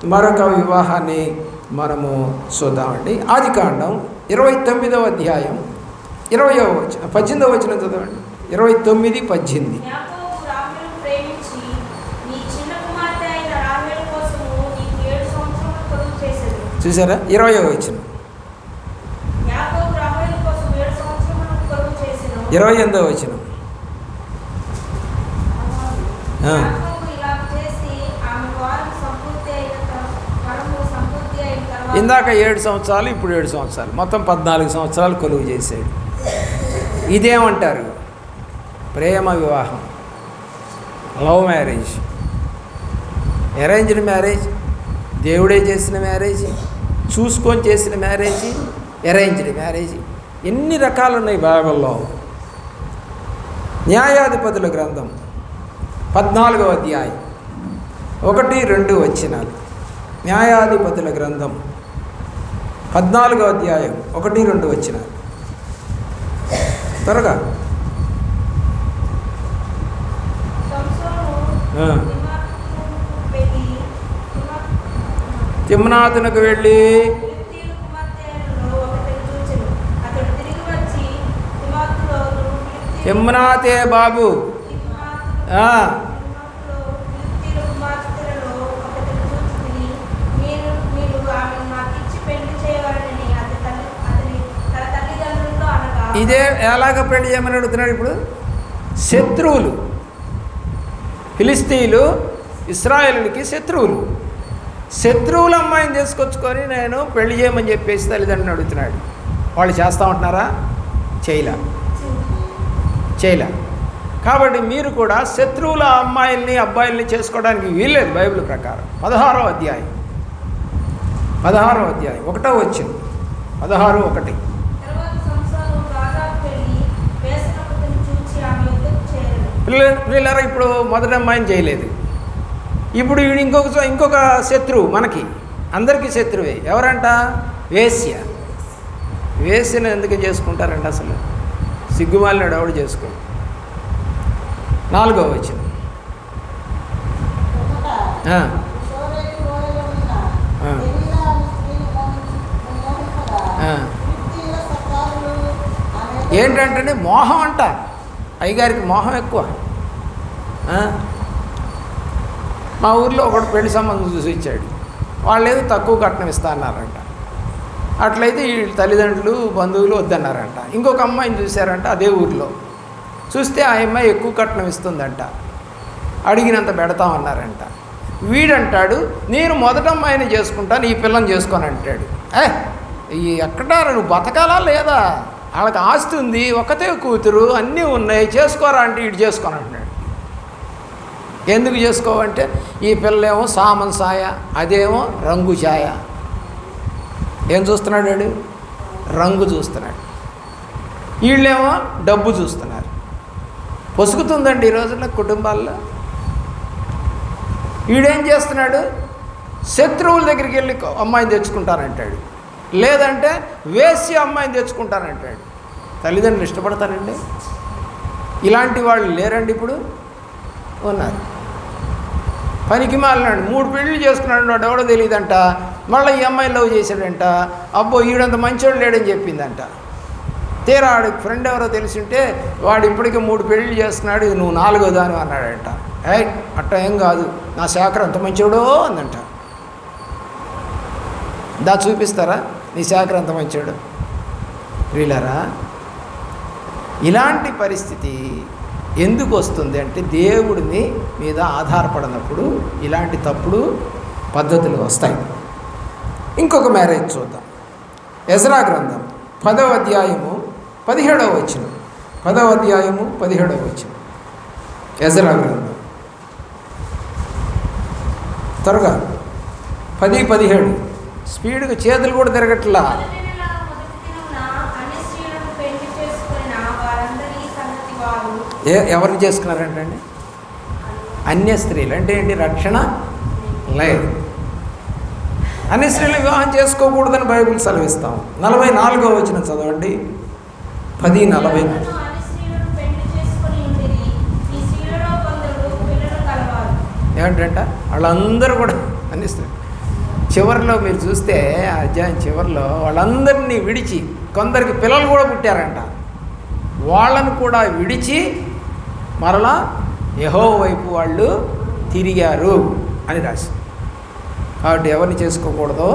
మరొక వివాహాన్ని మనము చూద్దామండి. ఆది కాండం ఇరవై తొమ్మిదవ అధ్యాయం ఇరవయో వచనం పద్దెనిమిదవ వచనం చదవండి. ఇరవై తొమ్మిది పద్దెనిమిది. యాకోబు రాహేలును ప్రేమించి నీ చిన్న కుమార్తె అయిన రాహేలు కోసము నీకు ఏడు సంవత్సరములు కొలువు చేసేది చూసారా ఇరవయో వచనం యాకోబు రాహేలు కోసం ఏడు సంవత్సరములు కొలువు చేసెను ఇరవై ఎనిమిదవ వచనం ఆ. యాకోబు ఇలా చేసి ఆమె వారం సంపూర్తి అయిన తర- వరము సంపూర్తి అయిన తర్వాత ఇందాక ఏడు సంవత్సరాలు ఇప్పుడు ఏడు సంవత్సరాలు. మొత్తం పద్నాలుగు సంవత్సరాలు కొలువు చేశాడు. ఇదేమంటారు? ప్రేమ వివాహం. Love marriage. Arranged marriage. దేవుడే చేసిన మ్యారేజ్. చూసుకొని చేసిన మ్యారేజ్. Arranged marriage. ఎన్ని రకాలు ఉన్నాయి బైబిల్లో. న్యాయాధిపతుల గ్రంథం. పద్నాలుగవ అధ్యాయం. ఒకటి రెండు వచ్చినాలు న్యాయాధిపతుల గ్రంథం. పద్నాలుగో అధ్యాయం ఒకటి రెండు వచ్చిన. త్వరగా. సంసోను వెళ్ళి తిమ్నా- తిమ్నాథునకు వెళ్ళి ఇదే ఎలాగ పెళ్ళి చేయమని అడుగుతున్నాడు ఇప్పుడు? శత్రువులు. ఫిలిస్తీన్లు ఇస్రాయలుడికి శత్రువులు. శత్రువుల అమ్మాయిని తీసుకొచ్చుకొని నేను పెళ్ళి చేయమని చెప్పేసి తల్లిదండ్రులు అడుగుతున్నాడు. వాళ్ళు చేస్తూ ఉంటున్నారా? చేయలే. చేయలే. కాబట్టి మీరు కూడా శత్రువుల అమ్మాయిల్ని అబ్బాయిల్ని చేసుకోవడానికి వీల్లేదు బైబిల్ ప్రకారం. పదహారో అధ్యాయం. పదహారో అధ్యాయం. ఒకటో వచ్చింది పదహారు ఒకటి. చేరను పిల్ల పిల్లరా ఇప్పుడు మొదటి అమ్మాయిని చేయలేదు. ఇప్పుడు ఈడు ఇంకొక ఇంకొక శత్రువు మనకి అందరికీ శత్రువే. ఎవరంట? వేశ్య. వేశ్యను ఎందుకు చేసుకుంటారంట అసలు? సిగ్గుమాలినాడు ఎవడు చేసుకో నాలుగో. ఆ. ఏంటంటే మోహం అంట. అయ్యగారికి మోహం ఎక్కువ. మా ఊర్లో ఒకడు పెళ్ళి సంబంధం చూసి ఇచ్చాడు వాళ్ళు ఏదో తక్కువ కట్నం ఇస్తా అన్నారంట. అట్లయితే ఈ తల్లిదండ్రులు బంధువులు వద్దన్నారంట. ఇంకొక అమ్మాయిని చూశారంట అదే ఊర్లో. చూస్తే ఆ అమ్మాయి ఎక్కువ కట్నం ఇస్తుందంట. అడిగినంత పెడతామన్నారంట వీడంటాడు నేను మొదట అమ్మాయిని చేసుకుంటాను ఈ పిల్లని చేసుకొని అంటాడు. ఏ ఈ ఎక్కడా నువ్వు బతకాలా లేదా? వాళ్ళకి ఆస్తి ఉంది ఒకతే కూతురు అన్నీ ఉన్నాయి చేసుకోరా అంటే ఇటు చేసుకొని అంటున్నాడు. ఎందుకు చేసుకోవంటే ఈ పిల్లేమో సామన్ సాయ అదేమో రంగు ఛాయ. ఏం చూస్తున్నాడు వాడు? రంగు చూస్తున్నాడు. వీళ్ళేమో డబ్బు చూస్తున్నారు. పొసుకుతుందండి ఈ రోజుల్లో కుటుంబాల్లో. వీడేం చేస్తున్నాడు? శత్రువుల దగ్గరికి వెళ్ళి అమ్మాయిని తెచ్చుకుంటానంటాడు. లేదంటే వేసి అమ్మాయిని తెచ్చుకుంటానంటాడు. తల్లిదండ్రులు ఇష్టపడతారండి? ఇలాంటి వాళ్ళు లేరండి ఇప్పుడు? ఉన్నారు. పనికి మాలినాడు మూడు పెళ్ళి చేసుకున్నాడు వాడు ఎవడో తెలియదంట. మళ్ళీ ఈ అమ్మాయి లవ్ చేశాడంట. అబ్బో ఈడంత మంచోడు లేడని చెప్పిందంట. తీరా వాడి ఫ్రెండ్ ఎవరో తెలిసింటే వాడు ఇప్పటికే మూడు పెళ్ళిళ్ళు చేస్తున్నాడు ఇది నువ్వు నాలుగో దాని అన్నాడంట. ఏ అట్ట ఏం కాదు. నా శాఖర్ అంత మంచోడో అందంట. దా చూపిస్తారా? నిశాగ్రంథం వచ్చాడు వీళ్ళరా ఇలాంటి పరిస్థితి ఎందుకు వస్తుంది అంటే దేవుడిని మీద ఆధారపడినప్పుడు ఇలాంటి తప్పుడు పద్ధతులు వస్తాయి. ఇంకొక మ్యారేజ్ చూద్దాం. ఎజరా గ్రంథం పదవ అధ్యాయము పదిహేడవ వచ్చిన పదవ అధ్యాయము పదిహేడవ వచ్చిన ఎజరా గ్రంథం. త్వరగా పది పదిహేడు. స్పీడ్గా చేతులు కూడా తిరగట్లా. ఏ ఎవరిని చేసుకున్నారంటండి? అన్య స్త్రీలు. అంటే ఏంటి? రక్షణ లేదు. అన్య స్త్రీలు వివాహం చేసుకోకూడదని బైబిల్ సెలవిస్తాం. నలభై నాలుగో వచ్చిన చదవండి. పది నలభై ఏమిటంట వాళ్ళందరూ కూడా అన్ని స్త్రీలు చివరిలో మీరు చూస్తే ఆ అధ్యాయం చివరిలో వాళ్ళందరినీ విడిచి కొందరికి పిల్లలు కూడా పుట్టారంట. వాళ్ళను కూడా విడిచి మరలా యహో వైపు వాళ్ళు తిరిగారు అని రాసి కాబట్టి ఎవరిని చేసుకోకూడదో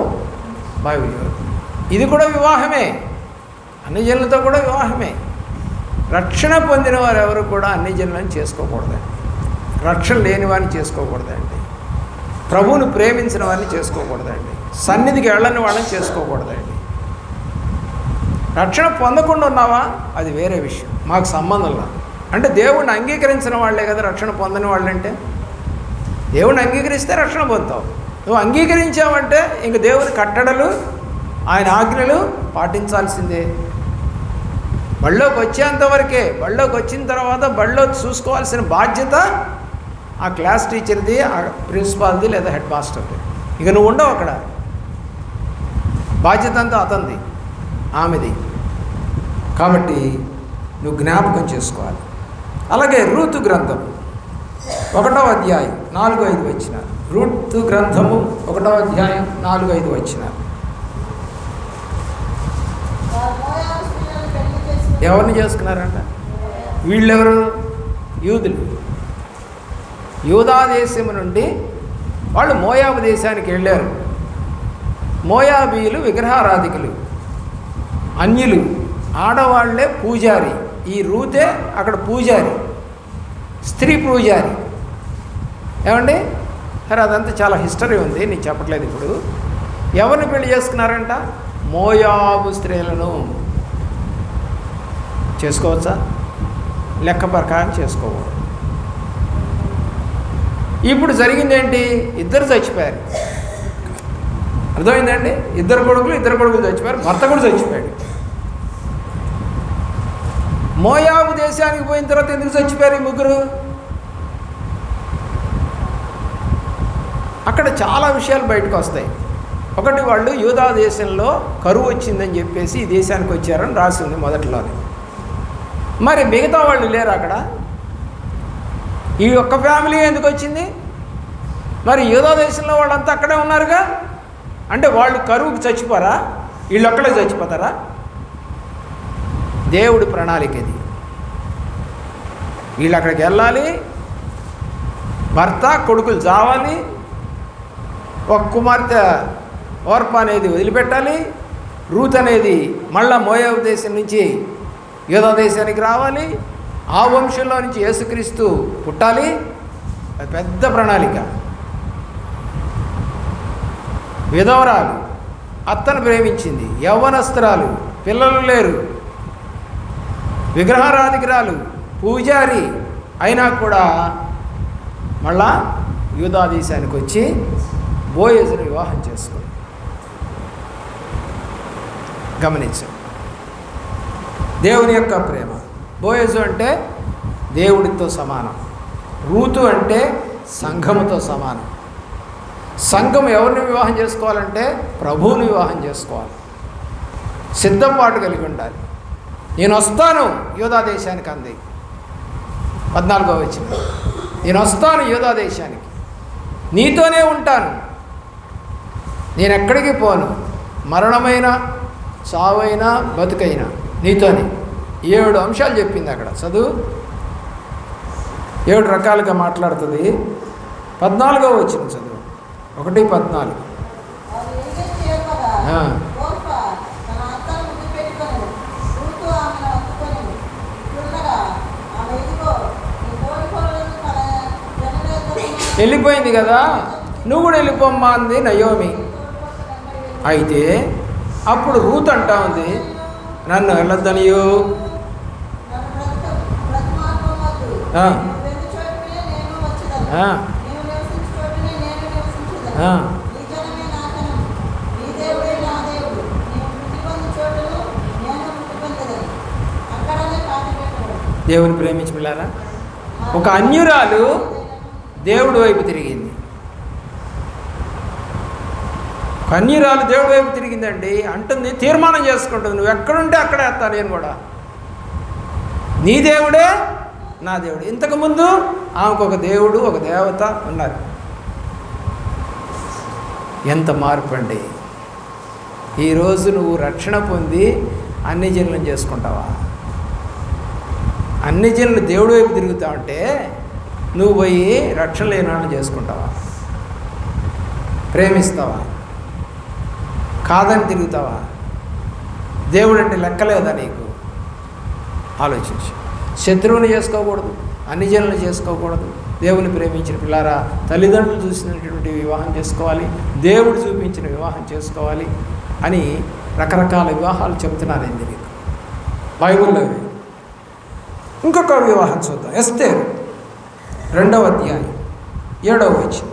బైబిల్ ఇది కూడా వివాహమే. అన్ని జనులతో కూడా వివాహమే. రక్షణ పొందిన వారు ఎవరు కూడా అన్ని జనులను చేసుకోకూడదండి రక్షణ లేని వారిని చేసుకోకూడదండి ప్రభువును ప్రేమించిన వారిని చేసుకోకూడదండి. సన్నిధికి వెళ్ళని వాళ్ళని చేసుకోకూడదండి. రక్షణ పొందకుండా ఉన్నావా? అది వేరే విషయం. మాకు సంబంధం లేదు. అంటే దేవుణ్ణి అంగీకరించిన వాళ్ళే కదా రక్షణ పొందని వాళ్ళంటే. దేవుణ్ణి అంగీకరిస్తే రక్షణ పొందుతావు. నువ్వు అంగీకరించావంటే ఇంక దేవుని కట్టడలు ఆయన ఆజ్ఞలు పాటించాల్సిందే. బళ్ళోకి వచ్చేంతవరకే బళ్ళోకి వచ్చిన తర్వాత బళ్ళో చూసుకోవాల్సిన బాధ్యత ఆ క్లాస్ టీచర్ది ఆ ప్రిన్సిపాల్ది లేదా హెడ్ మాస్టర్ది. ఇక నువ్వు ఉండవు అక్కడ. బాధ్యత అంతా అతనిది ఆమెది. కాబట్టి నువ్వు జ్ఞాపకం చేసుకోవాలి. అలాగే రూతు గ్రంథం ఒకటో అధ్యాయం నాలుగు ఐదు వచ్చిన. రూతు గ్రంథము ఒకటో అధ్యాయం నాలుగు ఐదు వచ్చిన. ఎవరిని చేసుకున్నారంట? వీళ్ళెవరు? యూదులు. యూదా దేశం నుండి వాళ్ళు మోయాబు దేశానికి వెళ్ళారు. మోయాబీయులు విగ్రహారాధికులు అన్యులు ఆడవాళ్ళే పూజారి. ఈ రూతే అక్కడ పూజారి స్త్రీ పూజారి. ఏమండి? సరే అదంతా చాలా హిస్టరీ ఉంది నేను చెప్పట్లేదు ఇప్పుడు. ఎవరిని పెళ్ళి చేసుకున్నారంట? మోయాబు స్త్రీలను. చేసుకోవచ్చా? లెక్క ప్రకారం చేసుకోవచ్చు. ఇప్పుడు జరిగిందేంటి? ఇద్దరు చచ్చిపోయారు. అర్థమైందండి? ఇద్దరు కొడుకులు ఇద్దరు కొడుకులు చచ్చిపోయారు. భర్త కూడా చచ్చిపోయాడు. మోయాబు దేశానికి పోయిన తర్వాత ఎందుకు చచ్చిపోయారు ఈ ముగ్గురు? అక్కడ చాలా విషయాలు బయటకు వస్తాయి. ఒకటి వాళ్ళు యూదా దేశంలో కరువు వచ్చిందని చెప్పేసి ఈ దేశానికి వచ్చారని రాసింది మొదట్లోనే. మరి మిగతా వాళ్ళు లేరు అక్కడ? ఈ ఒక్క ఫ్యామిలీ ఎందుకు వచ్చింది? మరి ఏదో దేశంలో వాళ్ళంతా అక్కడే ఉన్నారుగా? అంటే వాళ్ళు కరువుకి చచ్చిపోరా? వీళ్ళు ఒక్కడే చచ్చిపోతారా? దేవుడి ప్రణాళిక ఇది. వీళ్ళు అక్కడికి వెళ్ళాలి. భర్త కొడుకులు చావాలి. ఒక కుమార్తె ఓర్ప అనేది వదిలిపెట్టాలి. రూత్ అనేది మళ్ళా మోయాబు దేశం నుంచి యోధా దేశానికి రావాలి. ఆ వంశంలో నుంచి యేసుక్రీస్తు పుట్టాలి. అది పెద్ద ప్రణాళిక. విధవరాలు అత్తను ప్రేమించింది యవ్వనస్త్రాలు పిల్లలు లేరు. విగ్రహారాధికురాలు పూజారి అయినా కూడా మళ్ళా యూదా దేశానికి వచ్చి బోయేజును వివాహం చేసుకుంది గమనించు. దేవుని యొక్క ప్రేమ. బోయజు అంటే దేవుడితో సమానం. రూతు అంటే సంఘముతో సమానం. సంఘం ఎవరిని వివాహం చేసుకోవాలంటే ప్రభువుని వివాహం చేసుకోవాలి. సిద్ధపాటు కలిగి ఉండాలి. నేను వస్తాను యోధా దేశానికి అంది. పద్నాలుగో వచ్చిన నేను వస్తాను యోధా దేశానికి. నీతోనే ఉంటాను. నేను ఎక్కడికి పోను? మరణమైన సావైనా బతుకైనా. నీతోనే. ఏడు అంశాలు చెప్పింది అక్కడ. చదువు. ఏడు రకాలుగా మాట్లాడుతుంది. పద్నాలుగో వచ్చిన చదువు. ఒకటి పద్నాలుగు. వెళ్ళిపోయింది కదా. నువ్వు కూడా వెళ్ళిపోమ్మా అంది నయోమి. అయితే అప్పుడు రూత్ అంటా ఉంది నన్ను వెళ్ళొద్దనియు. దేవుని ప్రేమించి ఒక అన్యురాలు దేవుడి వైపు తిరిగింది. ఒక అన్యురాలు దేవుడి వైపు తిరిగిందండి. అంటుంది తీర్మానం చేసుకుంటుంది. నువ్వు ఎక్కడుంటే అక్కడే వేస్తా నేను కూడా. నీ దేవుడే నా దేవుడు. ఇంతకుముందు ఆమెకు ఒక దేవుడు ఒక దేవత ఉన్నారు ఎంత మార్పు అండి. ఈరోజు నువ్వు రక్షణ పొంది అన్ని జనులను చేసుకుంటావా? అన్ని జనులు దేవుడి వైపు తిరుగుతా ఉంటే నువ్వు పోయి రక్షణ లేనాన్ని చేసుకుంటావా? ప్రేమిస్తావా? కాదని తిరుగుతావా? దేవుడు అంటే లెక్కలేదా నీకు? ఆలోచించు. శత్రువుని చేసుకోకూడదు అన్ని జనులు చేసుకోకూడదు. దేవుని ప్రేమించిన పిల్లారా తల్లిదండ్రులు చూసినటువంటి వివాహం చేసుకోవాలి దేవుడు చూపించిన వివాహం చేసుకోవాలి అని రకరకాల వివాహాలు చెబుతున్నారు నీకు మీకు బైబుల్లో ఇంకొక వివాహం చూద్దాం. ఎస్తేరు రెండవ అధ్యాయం. ఏడవ వచ్చి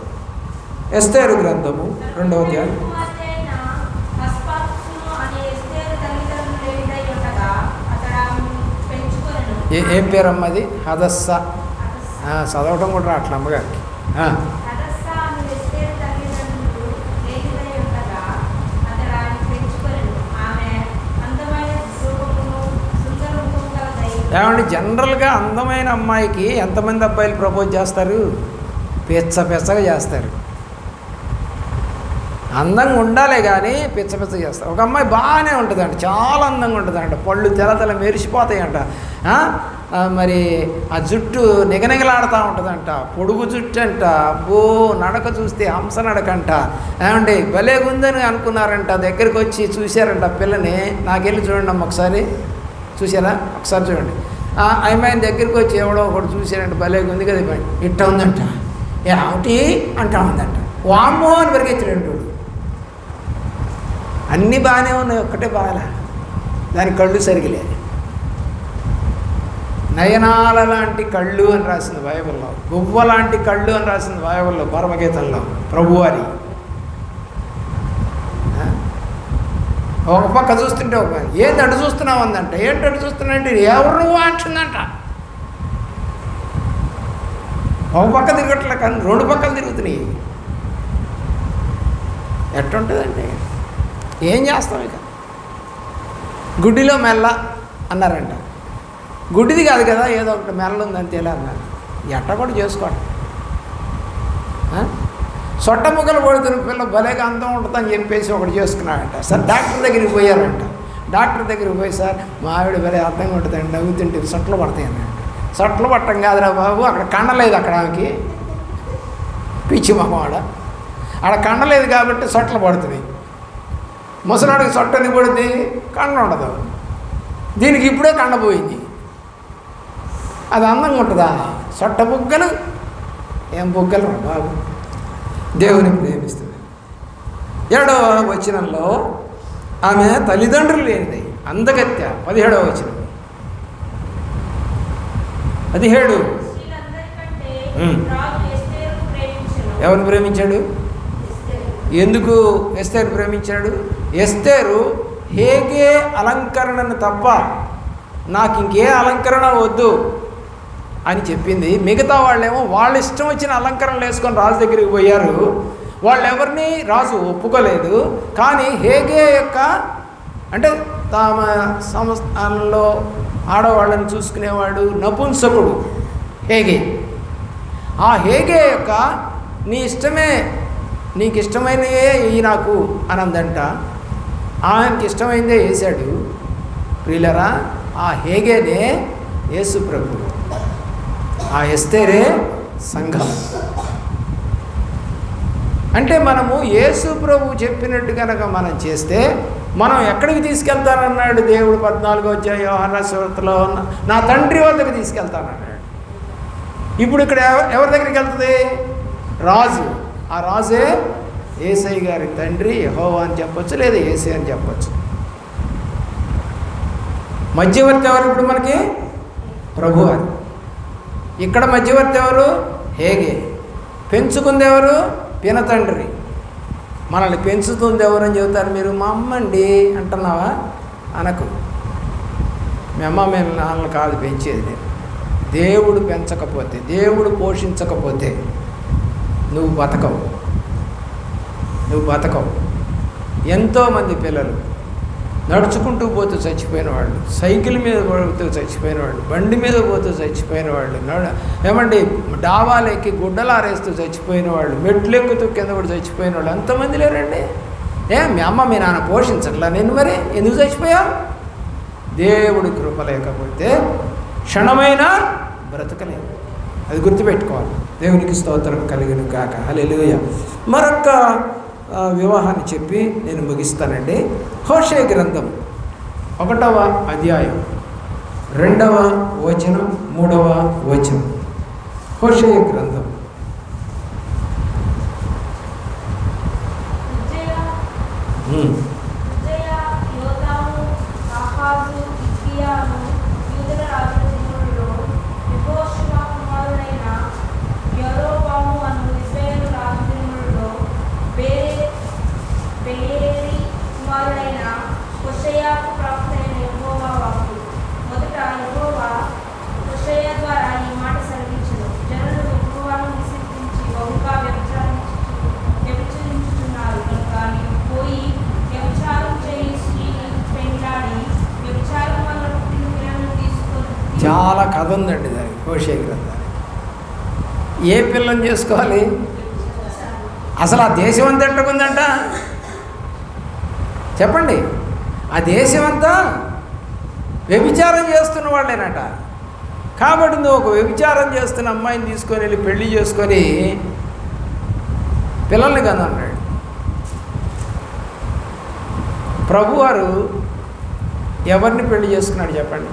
ఎస్తేరు గ్రంథము రెండవ అధ్యాయం కుమార్తె అయిన అస్పాసును అనే ఎస్తేరు తల్లిదండ్రులు లేనిదై ఉండగా అతడు ఆమెను పెంచుకొనెను. ఏ ఏం పేరమ్మా అది? హదస్స. చదవటం కూడా రాట్ల అమ్మగారికి. ఏమండి జనరల్గా అందమైన అమ్మాయికి ఎంతమంది అబ్బాయిలు ప్రపోజ్ చేస్తారు? పిచ్చ పిచ్చగా చేస్తారు. అందంగా ఉండాలే కానీ పిచ్చ పిచ్చ చేస్తారు ఒక అమ్మాయి బాగానే ఉంటుందంట చాలా అందంగా ఉంటుందంట. పళ్ళు తెల తెల మెరిసిపోతాయంట. మరి ఆ జుట్టు నిగనిగలాడుతూ ఉంటుందంట. పొడుగు జుట్టు అంట అబ్బో నడక చూస్తే హంస నడకంట. ఏమండి భలే ఉందని అనుకున్నారంట. దగ్గరికి వచ్చి చూశారంట పిల్లని. నాకెళ్ళి చూడండి అమ్మ ఒకసారి. చూసారా ఒకసారి చూడండి. ఆ అమ్మాయిని దగ్గరికి వచ్చి ఎవడో ఒకటి చూశారంట భలే ఉంది కదా ఇట్ట ఉందంట. ఏమిటి అంటా ఉందంట. వామ్మో అని పరిగెత్తిరండు అన్నీ బాగానే ఉన్నాయి ఒక్కటే బాగాలే. దాని కళ్ళు సరిగిలే. నయనాల లాంటి కళ్ళు అని రాసింది బైబిల్లో గువ్వ లాంటి కళ్ళు అని రాసింది బైబిల్లో పరమగీతంలో ప్రభువారి. ఒక పక్క చూస్తుంటే ఒక ఏంది అటు చూస్తున్నావు? అందంట. ఏంటి అటు చూస్తున్నావు? అంటే ఎవరు నువ్వు అంటుందంట. ఒక పక్క తిరగట్లే కానీ రెండు పక్కలు తిరుగుతున్నాయి. ఎట్టుంటుందండి? ఏం చేస్తాం ఇక? గుడ్డిలో మెల్ల అన్నారంట. గుడ్డిది కాదు కదా ఏదో ఒకటి మెల్ల ఉంది అంతేలా అన్నారు. ఎట్ట కూడా చేసుకోండి సొట్ట ముక్కలు పడుతున్న పిల్ల భలేగా అందం ఉంటుందని చెప్పేసి ఒకటి చేసుకున్నాడంట. సార్ డాక్టర్ దగ్గరికి పోయారంట. డాక్టర్ దగ్గరికి పోయి సార్ మా ఆవిడ భలే అందంగా ఉంటుందండి నవ్వుతుంటే సొట్లు పడతాయి అన్నాడు. సొట్లు పట్టం కాదురా బాబు అక్కడ కండలేదు అక్కడ ఆమెకి. పిచ్చి మగవాడ ఆడ. కండలేదు కాబట్టి సొట్లు పడుతున్నాయి. ముసలాడికి సొట్టని పడితే కండ ఉండదు. దీనికి ఇప్పుడే కండ పోయింది. అది అందంగా ఉంటుందా? సొట్ట బుగ్గలు? ఏం బుగ్గలు బాబు? దేవుని ప్రేమిస్తుంది. ఏడవ వచనంలో ఆమె తల్లిదండ్రులు లేనిది. అందగత్య పదిహేడవ వచనం. పదిహేడు. ఎవరిని ప్రేమించాడు. ఎందుకు ఎస్తేరు ప్రేమించాడు? ఎస్తేరు హేగే అలంకరణను తప్ప నాకు ఇంకే అలంకరణ వద్దు అని చెప్పింది. మిగతా వాళ్ళేమో వాళ్ళ ఇష్టం వచ్చిన అలంకరణలు వేసుకొని రాజు దగ్గరికి పోయారు. వాళ్ళు ఎవరిని రాజు ఒప్పుకోలేదు. కానీ హేగే యొక్క అంటే తమ సంస్థానంలో ఆడవాళ్ళని చూసుకునేవాడు నపుంసకుడు హేగే. ఆ హేగే యొక్క నీ ఇష్టమే నీకు ఇష్టమైనవే ఇవి నాకు అనందంట. ఆయనకి ఇష్టమైందే వేశాడు ప్రియులరా ఆ హేగేనే యేసు ప్రభు. ఆ ఎస్తేరే సంఘం. అంటే మనము యేసు ప్రభు చెప్పినట్టు కనుక మనం చేస్తే మనం ఎక్కడికి తీసుకెళ్తానన్నాడు దేవుడు పద్నాలుగో వచ్చే యోహన ఉన్న నా తండ్రి వద్దకు తీసుకెళ్తానన్నాడు. ఇప్పుడు ఇక్కడ ఎవరి దగ్గరికి వెళ్తుంది? రాజు. ఆ రాజే ఏసై గారి తండ్రి యెహోవా అని చెప్పొచ్చు లేదా ఏసై అని చెప్పచ్చు. మధ్యవర్తి ఎవరు ఇప్పుడు మనకి? ప్రభు అని. ఇక్కడ మధ్యవర్తి ఎవరు? హేగే. పెంచుకుంది ఎవరు? పినతండ్రి మనల్ని పెంచుతుంది ఎవరు అని చెబుతారు మీరు? మా అమ్మ అండి అంటున్నావా? అనకు. మీ అమ్మ మీ నాన్నలు కాదు పెంచేది నేను. దేవుడు పెంచకపోతే దేవుడు పోషించకపోతే నువ్వు బతకవు. నువ్వు బతకవు. ఎంతోమంది పిల్లలు నడుచుకుంటూ పోతూ చచ్చిపోయిన వాళ్ళు సైకిల్ మీద పోతూ చచ్చిపోయిన వాళ్ళు బండి మీద పోతూ చచ్చిపోయిన వాళ్ళు నడ ఏమండి డాబాలెక్కి గుడ్డలారేస్తూ చచ్చిపోయిన వాళ్ళు మెట్లు ఎక్కుతూ కింద కూడా చచ్చిపోయిన వాళ్ళు ఎంతమంది లేరండి? ఏ మీ అమ్మ మీ నాన్న పోషించట్లా నేను మరి? ఎందుకు చచ్చిపోయావు? దేవుడి కృప లేకపోతే క్షణమైనా బ్రతకలేము అది గుర్తుపెట్టుకోవాలి. దేవునికి స్తోత్రం కలిగిన కాక హల్లెలూయా. మరొక వివాహాన్ని చెప్పి నేను ముగిస్తానండి. హోషే గ్రంథం ఒకటవ అధ్యాయం. రెండవ వచనం మూడవ వచనం. హోషే గ్రంథం. ఉజ్జయ హోషే గ్రంథానికి ఏ పిల్లని చేసుకోవాలి? అసలు ఆ దేశం అంతా ఎట్టుకుందంట చెప్పండి. ఆ దేశం అంతా వ్యభిచారం చేస్తున్న వాళ్ళేనట. కాబట్టి నువ్వు ఒక వ్యభిచారం చేస్తున్న అమ్మాయిని తీసుకొని వెళ్ళి పెళ్ళి చేసుకొని పిల్లల్ని కదా అన్నాడు ప్రభువారు ఎవరిని పెళ్ళి చేసుకున్నాడు చెప్పండి?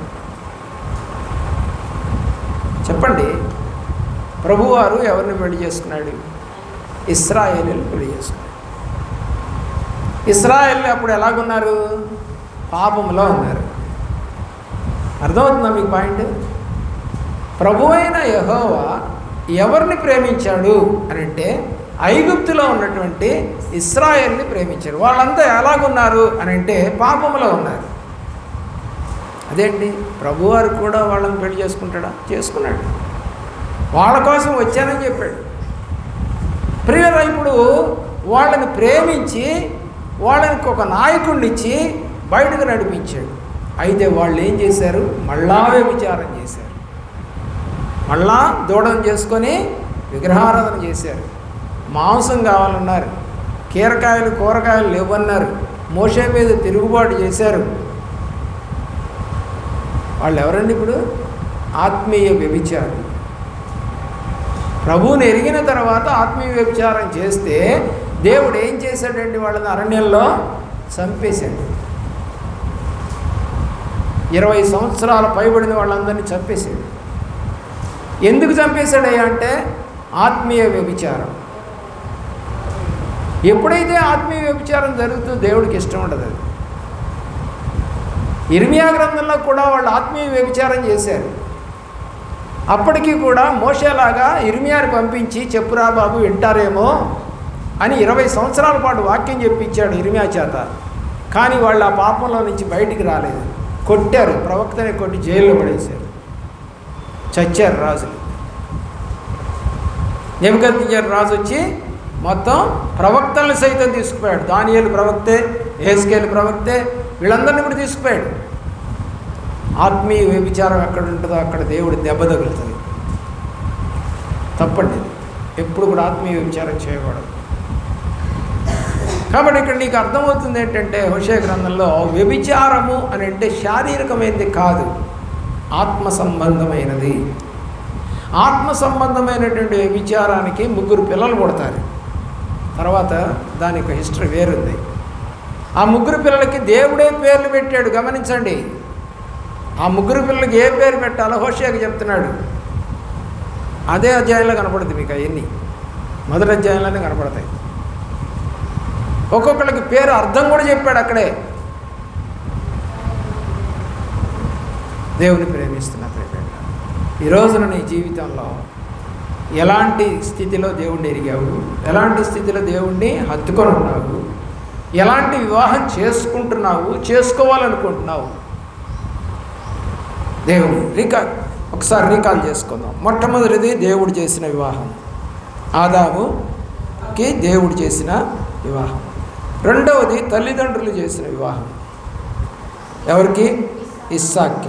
చెప్పండి. ప్రభువారు ఎవరిని పెళ్ళి చేసుకున్నాడు? ఇస్రాయేలీలు పెళ్ళి చేసుకున్నాడు. ఇస్రాయేల్ అప్పుడు ఎలాగున్నారు? పాపంలో ఉన్నారు. అర్థమవుతుందా మీకు పాయింట్? ప్రభు అయిన యహోవా ఎవరిని ప్రేమించాడు అని అంటే ఐగుప్తులో ఉన్నటువంటి ఇస్రాయేల్ని ప్రేమించారు వాళ్ళంతా ఎలాగున్నారు అని అంటే పాపంలో ఉన్నారు. అదేంటి? ప్రభువారు కూడా వాళ్ళని పెళ్ళి చేసుకుంటాడా? చేసుకున్నాడు. వాళ్ళ కోసం వచ్చానని చెప్పాడు. ప్రియుల ఇప్పుడు వాళ్ళని ప్రేమించి వాళ్ళకి ఒక నాయకుడిచ్చి బయటకు నడిపించాడు. అయితే వాళ్ళు ఏం చేశారు? మళ్ళా విచారం చేశారు. మళ్ళా దూడం చేసుకొని విగ్రహారాధన చేశారు. మాంసం కావాలన్నారు. కీరకాయలు కూరగాయలు లేవన్నారు. మోసే మీద తిరుగుబాటు చేశారు. వాళ్ళు ఎవరండి ఇప్పుడు? ఆత్మీయ వ్యభిచారం. ప్రభువుని ఎరిగిన తర్వాత ఆత్మీయ వ్యభిచారం చేస్తే దేవుడు ఏం చేశాడండి వాళ్ళని అరణ్యంలో చంపేశాడు. ఇరవై సంవత్సరాల పైబడిన వాళ్ళందరినీ చంపేశాడు. ఎందుకు చంపేశాడయ్యా అంటే ఆత్మీయ వ్యభిచారం. ఎప్పుడైతే ఆత్మీయ వ్యభిచారం జరుగుతుందో దేవుడికి ఇష్టం ఉండదు అది. ఇర్మియా గ్రంథంలో కూడా వాళ్ళు ఆత్మీయ వ్యభిచారం చేశారు. అప్పటికీ కూడా మోసేలాగా ఇర్మియాని పంపించి చెప్పురా బాబు వింటారేమో అని ఇరవై సంవత్సరాల పాటు వాక్యం చెప్పించాడు ఇర్మియా చేత. కానీ వాళ్ళు ఆ పాపంలో నుంచి బయటికి రాలేదు. కొట్టారు ప్రవక్తని కొట్టి జైల్లో పడేశారు. చచ్చారు రాజులు. నెబద్దించారు రాజు వచ్చి మొత్తం ప్రవక్తలను సైతం తీసుకుపోయాడు. దానియేలు ప్రవక్తే ఏస్కేలు ప్రవక్తే వీళ్ళందరినీ కూడా తీసుకుపోయాడు. ఆత్మీయ వ్యభిచారం ఎక్కడ ఉంటుందో అక్కడ దేవుడు దెబ్బ తగులుతుంది. తప్పండి. ఎప్పుడు కూడా ఆత్మీయ వ్యభిచారం చేయకూడదు. కాబట్టి ఇక్కడ నీకు అర్థమవుతుంది ఏంటంటే హుషే గ్రంథంలో వ్యభిచారము అని అంటే శారీరకమైనది కాదు ఆత్మ సంబంధమైనది ఆత్మ సంబంధమైనటువంటి వ్యభిచారానికి ముగ్గురు పిల్లలు పుడతారు. తర్వాత దానికి హిస్టరీ వేరుంది. ఆ ముగ్గురు పిల్లలకి దేవుడే పేర్లు పెట్టాడు. గమనించండి. ఆ ముగ్గురు పిల్లలకి ఏ పేరు పెట్టాలో హోషియాకి చెప్తున్నాడు. అదే అధ్యాయంలో కనపడుతుంది మీకు అవన్నీ. మొదటి అధ్యాయంలోనే కనపడతాయి. ఒక్కొక్కరికి పేరు అర్థం కూడా చెప్పాడు అక్కడే. దేవుని ప్రేమిస్తున్న ప్రేమ ఈ రోజున నీ జీవితంలో ఎలాంటి స్థితిలో దేవుణ్ణి ఎరిగావు? ఎలాంటి స్థితిలో దేవుణ్ణి హత్తుకొని ఉన్నావు? ఎలాంటి వివాహం చేసుకుంటున్నావు? చేసుకోవాలనుకుంటున్నావు? దేవుడు. రీకాల్ ఒకసారి రీకాల్ చేసుకుందాం. మొట్టమొదటిది దేవుడు చేసిన వివాహం. ఆదాముకి దేవుడు చేసిన వివాహం. రెండవది తల్లిదండ్రులు చేసిన వివాహం. ఎవరికి? ఇస్సాక్కి.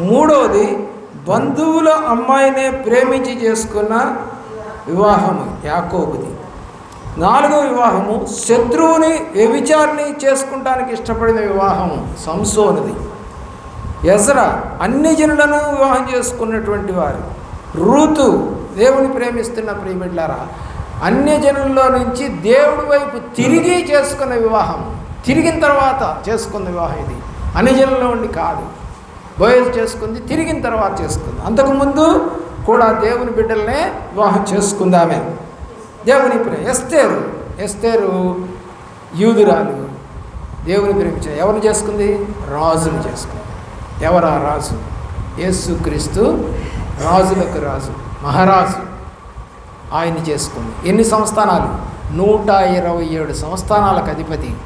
మూడవది బంధువుల అమ్మాయినే ప్రేమించి చేసుకున్న వివాహము యాకోబుది. నాలుగో వివాహము శత్రువుని వ్యభిచారిని చేసుకుంటానికి ఇష్టపడిన వివాహము సంసోనిది. ఎజరా అన్ని జనులను వివాహం చేసుకున్నటువంటి వారు. రూతు దేవుని ప్రేమిస్తున్న ప్రియబిడ్లారా అన్య జనుల్లో నుంచి దేవుడి వైపు తిరిగి చేసుకున్న వివాహం తిరిగిన తర్వాత చేసుకున్న వివాహం ఇది. అన్ని జనుల్లో ఉండి కాదు. బోయలు చేసుకుంది తిరిగిన తర్వాత చేసుకుంది. అంతకుముందు కూడా దేవుని బిడ్డలనే వివాహం చేసుకుందామే. దేవుని ప్రేమ ఎస్తేరు ఎస్తేరు యూదురాలు. దేవుని ప్రేమించిన ఎవరిని చేసుకుంది? రాజుని చేసుకుంది. ఎవరా రాజు? యేసుక్రీస్తు రాజులకు రాజు మహారాజు ఆయన్ని చేసుకుంది. ఎన్ని సంస్థానాలు? నూట ఇరవై ఏడు సంస్థానాలకు అధిపతి.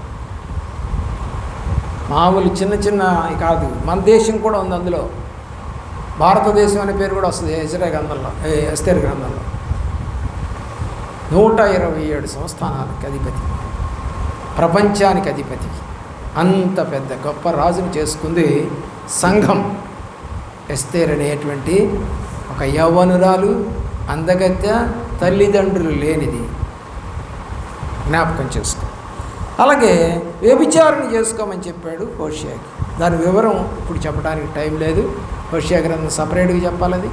మామూలు చిన్న చిన్న కాదు మన దేశం కూడా ఉంది అందులో. భారతదేశం అనే పేరు కూడా వస్తుంది ఎజరే గ్రంథంలో ఎస్తేర్ గ్రంథంలో. నూట ఇరవై ఏడు సంస్థానాలకు అధిపతి. ప్రపంచానికి అధిపతి. అంత పెద్ద గొప్ప రాజును చేసుకుంది సంఘం. ఎస్తేర్ అనేటువంటి ఒక యవ్వనురాలు అందగత్య తల్లిదండ్రులు లేనిది. జ్ఞాపకం చేసుకో. అలాగే వ్యభిచారణ చేసుకోమని చెప్పాడు హోషియాకి దాని వివరం ఇప్పుడు చెప్పడానికి టైం లేదు. హోషియా గ్రంథం సపరేట్గా చెప్పాలి అది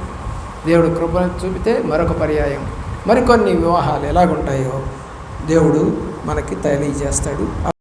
దేవుడు కృప చూపితే మరొక పర్యాయం. మరికొన్ని వివాహాలు ఎలాగుంటాయో దేవుడు మనకి తెలియజేస్తాడు.